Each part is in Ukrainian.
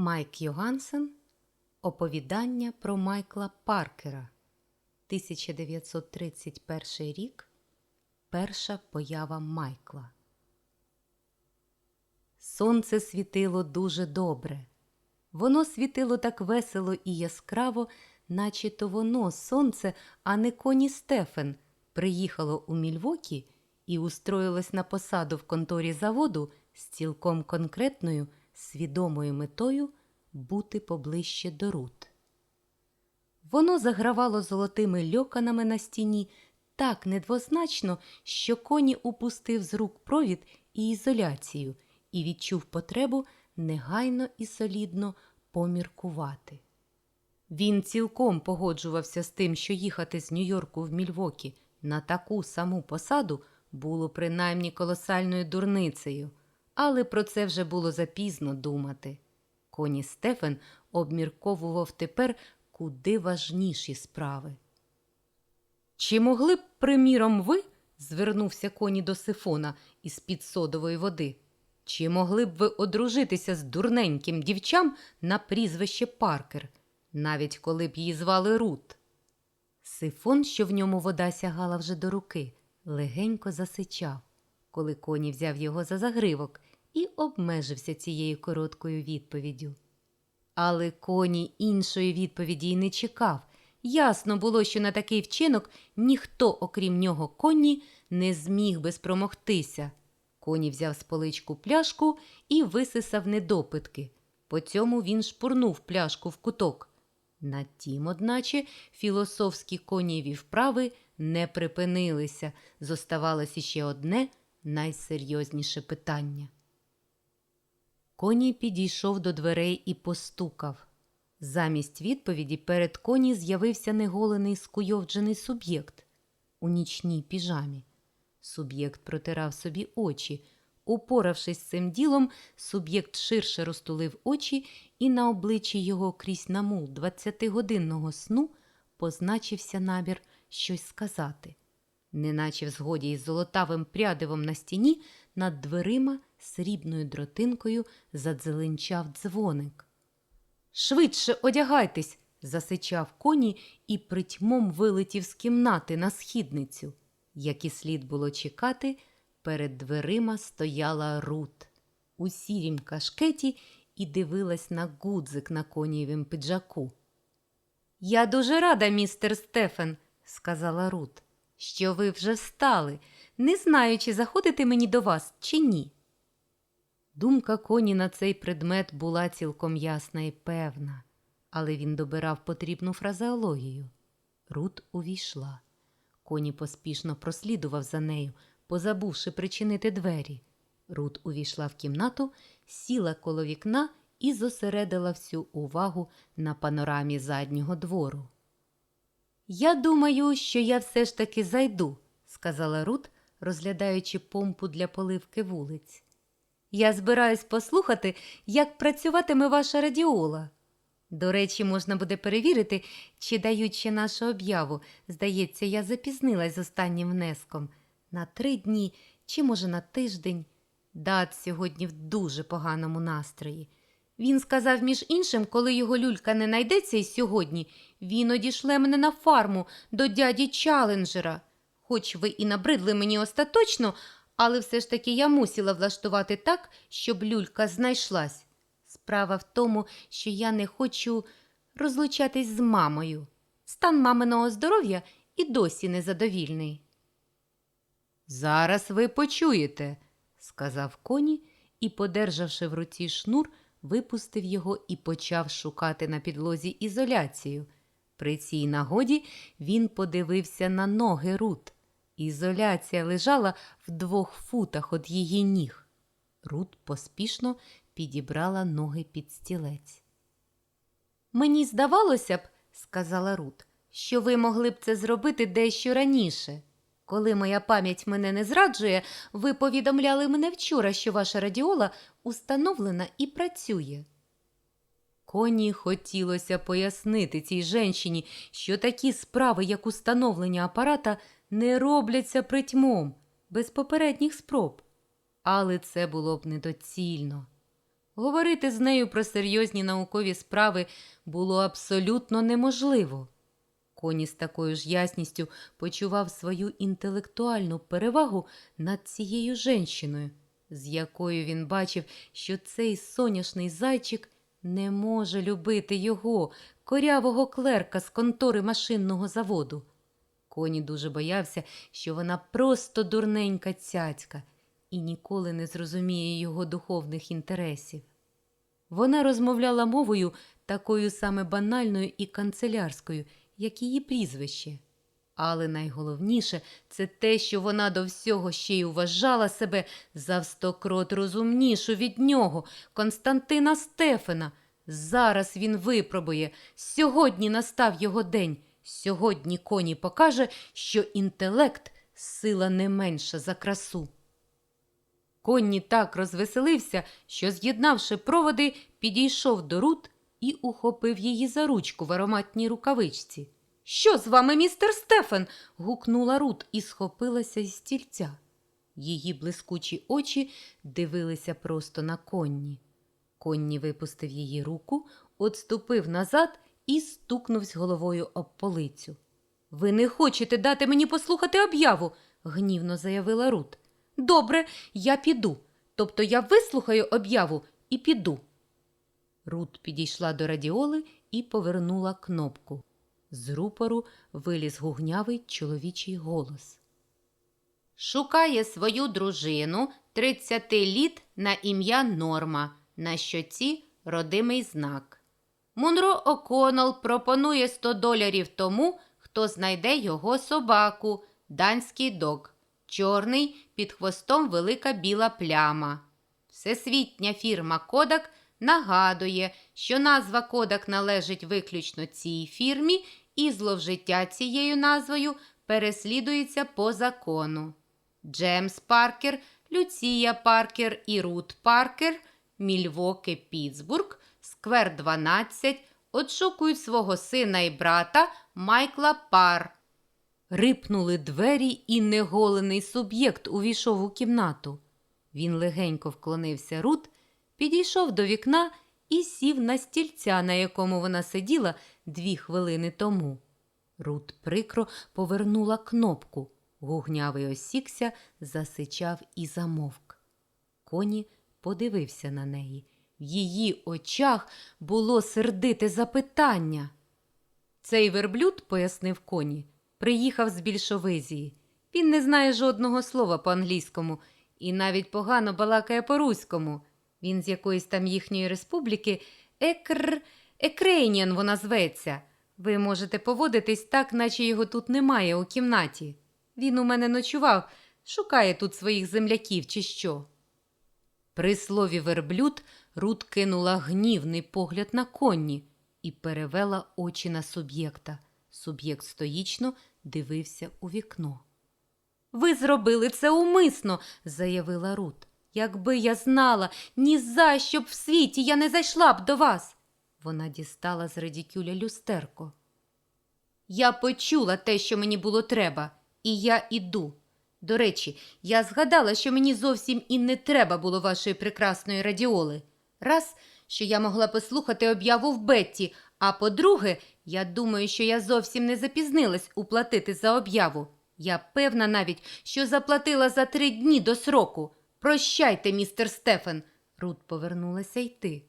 Майк Йогансен. Оповідання про Майкла Паркера. 1931 рік. Перша поява Майкла. Сонце світило дуже добре. Воно світило так весело і яскраво, наче то воно, сонце, а не коні Стефен, приїхало у Мільвокі і устроїлось на посаду в конторі заводу з цілком конкретною, свідомою метою бути поближче до Рут. Воно загравало золотими льоканами на стіні так недвозначно, що коні упустив з рук провід і ізоляцію і відчув потребу негайно і солідно поміркувати. Він цілком погоджувався з тим, що їхати з Нью-Йорку в Мільвокі на таку саму посаду було принаймні колосальною дурницею, але про це вже було запізно думати. Коні Стефен обмірковував тепер куди важніші справи. Чи могли б, приміром, ви, звернувся коні до сифона із під содової води, чи могли б ви одружитися з дурненьким дівчам на прізвище Паркер, навіть коли б її звали Рут? Сифон, що в ньому вода сягала вже до руки, легенько засичав, коли коні взяв його за загривок і обмежився цією короткою відповіддю. Але коні іншої відповіді й не чекав. Ясно було, що на такий вчинок ніхто, окрім нього, коні, не зміг би спромогтися. Коні взяв з поличку пляшку і висисав недопитки. По цьому він шпурнув пляшку в куток. На тім, одначе, філософські конєві вправи не припинилися. Зоставалось іще одне найсерйозніше питання. Коні підійшов до дверей і постукав. Замість відповіді перед коні з'явився неголений скуйовджений суб'єкт у нічній піжамі. Суб'єкт протирав собі очі. Упоравшись з цим ділом, суб'єкт ширше розтулив очі, і на обличчі його крізь намул двадцятигодинного сну позначився набір щось сказати. Неначе в згоді із золотавим прядивом на стіні над дверима срібною дротинкою задзеленчав дзвоник. Швидше одягайтесь, засичав коні і притьмом вилетів з кімнати на східницю. Як і слід було чекати, перед дверима стояла Рут у сірім кашкеті і дивилась на гудзик на конієвім піджаку. Я дуже рада, містер Стефен, сказала Рут, що ви вже встали, не знаю, чи заходити мені до вас, чи ні. Думка коні на цей предмет була цілком ясна і певна, але він добирав потрібну фразеологію. Рут увійшла. Коні поспішно прослідував за нею, позабувши причинити двері. Рут увійшла в кімнату, сіла коло вікна і зосередила всю увагу на панорамі заднього двору. Я думаю, що я все ж таки зайду, сказала Рут, розглядаючи помпу для поливки вулиць. Я збираюсь послухати, як працюватиме ваша радіола. До речі, можна буде перевірити, чи ще нашу об'яву. Здається, я запізнилась з останнім внеском. На три дні чи, може, на тиждень. Дат сьогодні в дуже поганому настрої. Він сказав, між іншим, коли його люлька не найдеться і сьогодні, він одішле мене на фарму до дяді Чаленджера. Хоч ви і набридли мені остаточно, але все ж таки я мусила влаштувати так, щоб люлька знайшлась. Справа в тому, що я не хочу розлучатись з мамою. Стан маминого здоров'я і досі незадовільний. Зараз ви почуєте, сказав коні і, подержавши в руці шнур, випустив його і почав шукати на підлозі ізоляцію. При цій нагоді він подивився на ноги Рут. Ізоляція лежала в двох футах від її ніг. Рут поспішно підібрала ноги під стілець. Мені здавалося б, сказала Рут, що ви могли б це зробити дещо раніше. Коли моя пам'ять мене не зраджує, ви повідомляли мене вчора, що ваша радіола установлена і працює. Коні хотілося пояснити цій женщині, що такі справи, як установлення апарата, не робляться притьмом, без попередніх спроб. Але це було б недоцільно. Говорити з нею про серйозні наукові справи було абсолютно неможливо. Коні з такою ж ясністю почував свою інтелектуальну перевагу над цією женщиною, з якою він бачив, що цей соняшний зайчик не може любити його, корявого клерка з контори машинного заводу. Коні дуже боявся, що вона просто дурненька цяцька і ніколи не зрозуміє його духовних інтересів. Вона розмовляла мовою такою саме банальною і канцелярською, як її прізвище. Але найголовніше це те, що вона до всього ще й вважала себе за стокрот розумнішу від нього, Константина Стефена. Зараз він випробує. Сьогодні настав його день. Сьогодні коні покаже, що інтелект сила не менша за красу. Конні так розвеселився, що, з'єднавши проводи, підійшов до Рут і ухопив її за ручку в ароматній рукавичці. Що з вами, містер Стефен? гукнула Рут і схопилася із стільця. Її блискучі очі дивилися просто на конні. Конні випустив її руку, отступив назад і стукнувся головою об полицю. Ви не хочете дати мені послухати об'яву, гнівно заявила Рут. Добре, я піду. Тобто я вислухаю об'яву і піду. Рут підійшла до радіоли і повернула кнопку. З рупору виліз гугнявий чоловічий голос. Шукає свою дружину 30 літ на ім'я Норма, на щоці родимий знак. Мунро О'Коннелл пропонує 100 доларів тому, хто знайде його собаку, данський дог, чорний під хвостом велика біла пляма. Всесвітня фірма Кодак нагадує, що назва Кодак належить виключно цій фірмі, і зловжиття цією назвою переслідується по закону. Джемс Паркер, Люція Паркер і Рут Паркер, Мільвоки, Пітсбург, Сквер 12 отшукують свого сина і брата Майкла Пар. Рипнули двері, і неголений суб'єкт увійшов у кімнату. Він легенько вклонився Рут, підійшов до вікна і сів на стільця, на якому вона сиділа дві хвилини тому. Рут прикро повернула кнопку. Гугнявий осікся, засичав і замовк. Коні подивився на неї. В її очах було сердите запитання. Цей верблюд, пояснив коні, приїхав з більшовизії. Він не знає жодного слова по-англійському і навіть погано балакає по-руському. Він з якоїсь там їхньої республіки Екр... Екрейніан вона зветься. Ви можете поводитись так, наче його тут немає у кімнаті. Він у мене ночував, шукає тут своїх земляків чи що. При слові верблюд Рут кинула гнівний погляд на конні і перевела очі на суб'єкта. Суб'єкт стоїчно дивився у вікно. Ви зробили це умисно, заявила Рут. Якби я знала, ні за що б в світі я не зайшла б до вас. Вона дістала з редікюля люстерко. Я почула те, що мені було треба, і я іду. До речі, я згадала, що мені зовсім і не треба було вашої прекрасної радіоли. Раз, що я могла послухати об'яву в Бетті, а по-друге, я думаю, що я зовсім не запізнилась уплатити за об'яву. Я певна навіть, що заплатила за три дні до сроку. Прощайте, містер Стефен. Рут повернулася йти.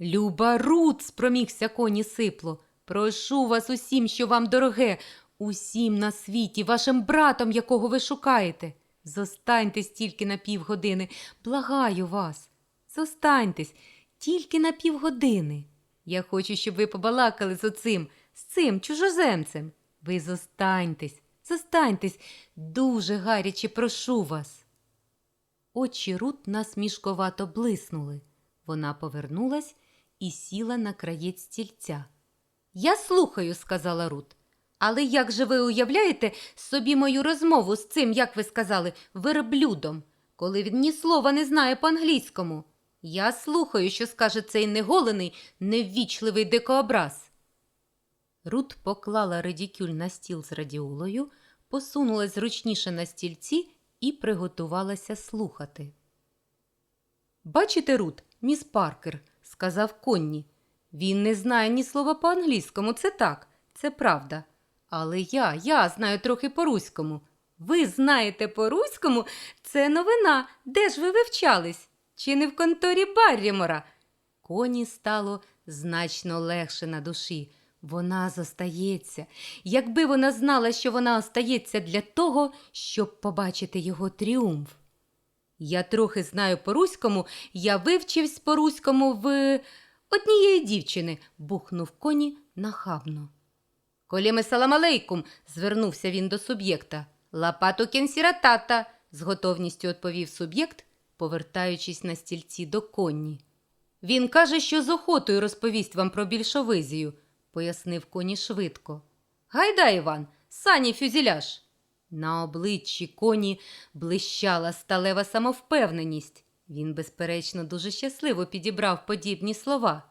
Люба Рут, спромігся коні сипло. Прошу вас усім, що вам дороге, усім на світі, вашим братом, якого ви шукаєте. Зостаньтесь тільки на півгодини. Благаю вас. Зостаньтесь тільки на півгодини. Я хочу, щоб ви побалакали з оцим, з цим чужоземцем. Ви зостаньтесь, зостаньтесь, дуже гаряче прошу вас. Очі Рут насмішковато блиснули. Вона повернулась і сіла на краєць стільця. Я слухаю, сказала Рут. Але як же ви уявляєте собі мою розмову з цим, як ви сказали, верблюдом, коли він ні слова не знає по-англійському? Я слухаю, що скаже цей неголений, неввічливий дикообраз. Рут поклала редікюль на стіл з радіолою, посунулась зручніше на стільці і приготувалася слухати. Бачите, Рут, міс Паркер, сказав Конні. Він не знає ні слова по-англійському, це так, це правда. Але я, я знаю трохи по-руському. Ви знаєте по-руському? Це новина. Де ж ви вивчались? Чи не в конторі Баррімора? Коні стало значно легше на душі. Вона зостається. Якби вона знала, що вона остається для того, щоб побачити його тріумф. Я трохи знаю по-руському, я вивчився по-руському в однієї дівчини, бухнув коні нахабно. Коліми салам алейкум, звернувся він до суб'єкта. Лапату кенсіратата, з готовністю відповів суб'єкт, повертаючись на стільці до коні. Він каже, що з охотою розповість вам про більшовизію, пояснив коні швидко. Гайда, Іван, сані фюзеляж. На обличчі коні блищала сталева самовпевненість. Він, безперечно, дуже щасливо підібрав подібні слова.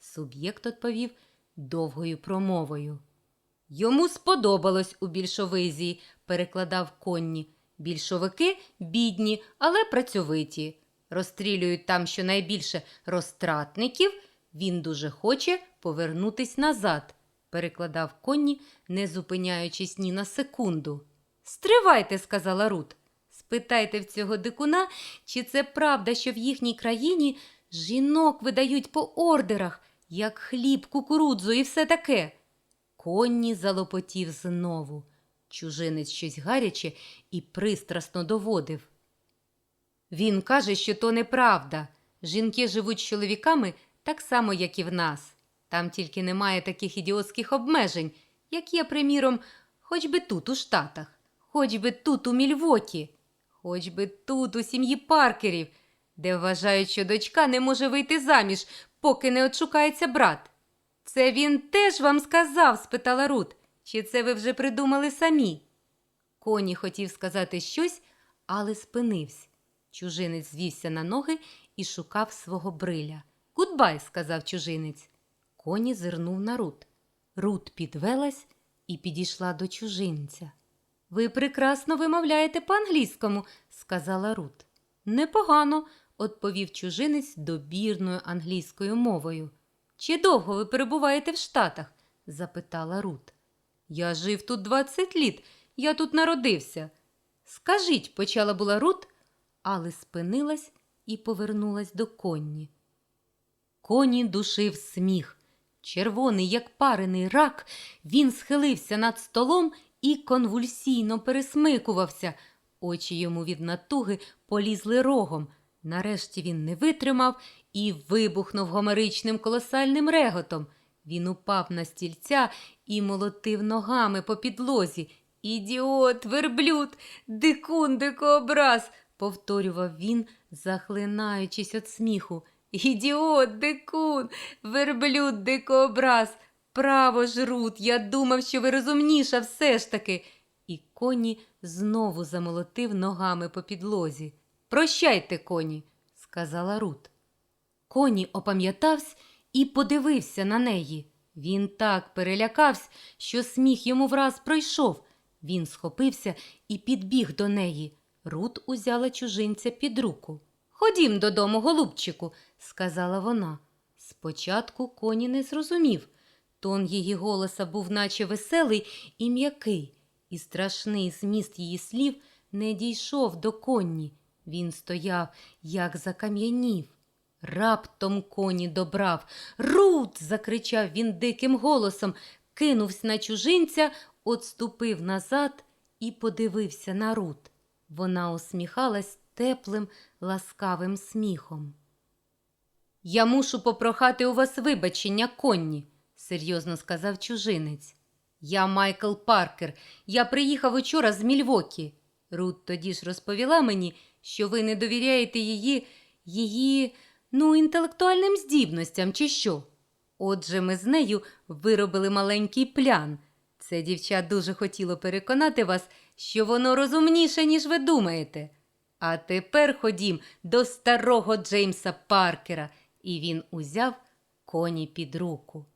Суб'єкт відповів довгою промовою. Йому сподобалось у більшовизії, перекладав конні. Більшовики бідні, але працьовиті. Розстрілюють там щонайбільше розтратників. Він дуже хоче повернутись назад, перекладав конні, не зупиняючись ні на секунду. Стривайте, сказала Рут. Спитайте в цього дикуна, чи це правда, що в їхній країні жінок видають по ордерах, як хліб, кукурудзу і все таке. Конні залопотів знову. Чужинець щось гаряче і пристрасно доводив. Він каже, що то неправда. Жінки живуть з чоловіками так само, як і в нас. Там тільки немає таких ідіотських обмежень, як є, приміром, хоч би тут, у Штатах, хоч би тут, у Мільвокі, хоч би тут, у сім'ї Паркерів, де вважають, що дочка не може вийти заміж, поки не отшукається брат. Це він теж вам сказав? спитала Рут. Чи це ви вже придумали самі? Коні хотів сказати щось, але спинився. Чужинець звівся на ноги і шукав свого бриля. Гудбай, сказав чужинець. Коні зирнув на Рут. Рут підвелась і підійшла до чужинця. Ви прекрасно вимовляєте по-англійському, сказала Рут. Непогано, відповів чужинець добірною англійською мовою. Чи довго ви перебуваєте в Штатах? запитала Рут. Я жив тут 20 літ, я тут народився. Скажіть, почала була Рут, але спинилась і повернулась до конні. Коні душив сміх. Червоний, як парений рак, він схилився над столом і конвульсійно пересмикувався. Очі йому від натуги полізли рогом. Нарешті він не витримав і вибухнув гомеричним колосальним реготом. Він упав на стільця і молотив ногами по підлозі. Ідіот, верблюд, дикун, дикообраз, повторював він, захлинаючись від сміху. Ідіот, дикун, верблюд, дикообраз. Право ж, Рут, я думав, що ви розумніша все ж таки. І коні знову замолотив ногами по підлозі. Прощайте, коні, сказала Рут. Коні опам'ятався і подивився на неї. Він так перелякався, що сміх йому враз пройшов. Він схопився і підбіг до неї. Рут узяла чужинця під руку. Ходім додому, голубчику, сказала вона. Спочатку коні не зрозумів. Тон її голоса був наче веселий і м'який, і страшний зміст її слів не дійшов до конні. Він стояв, як закам'янів. Раптом коні добрав. Рут. закричав він диким голосом, кинувся на чужинця, отступив назад і подивився на Рут. Вона усміхалась теплим, ласкавим сміхом. Я мушу попрохати у вас вибачення, конні, серйозно сказав чужинець. Я Майкл Паркер. Я приїхав учора з Мільвокі. Рут тоді ж розповіла мені, що ви не довіряєте її, її, ну, інтелектуальним здібностям, чи що. Отже, ми з нею виробили маленький плян. Це дівча дуже хотіло переконати вас, що воно розумніше, ніж ви думаєте. А тепер ходім до старого Джеймса Паркера, і він узяв коні під руку.